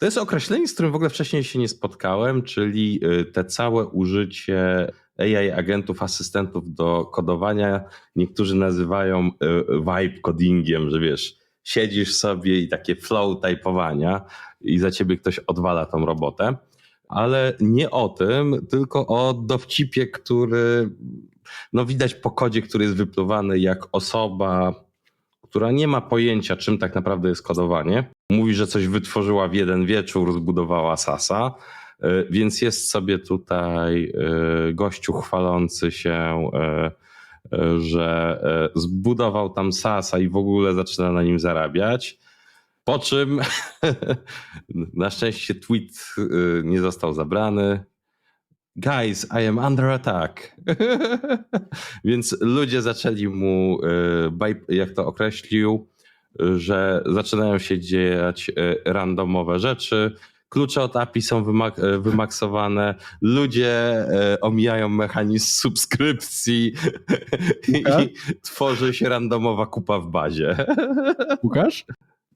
To jest określenie, z którym w ogóle wcześniej się nie spotkałem, czyli y, te całe użycie AI agentów, asystentów do kodowania. Niektórzy nazywają y, vibe codingiem, że wiesz, siedzisz sobie i takie flow typowania i za ciebie ktoś odwala tą robotę. Ale nie o tym, tylko o dowcipie, który no widać po kodzie, który jest wypluwany jak osoba, która nie ma pojęcia, czym tak naprawdę jest kodowanie. Mówi, że coś wytworzyła w jeden wieczór, zbudowała Sasa, y, więc jest sobie tutaj y, gościu chwalący się, y, że zbudował tam Sasa i w ogóle zaczyna na nim zarabiać. Po czym na szczęście tweet nie został zabrany. Guys, I am under attack. Więc ludzie zaczęli mu, jak to określił, że zaczynają się dziać y, randomowe rzeczy. Klucze od API są wymak- y, wymaksowane. Ludzie y, omijają mechanizm subskrypcji Łukasz? i tworzy się randomowa kupa w bazie. Łukasz?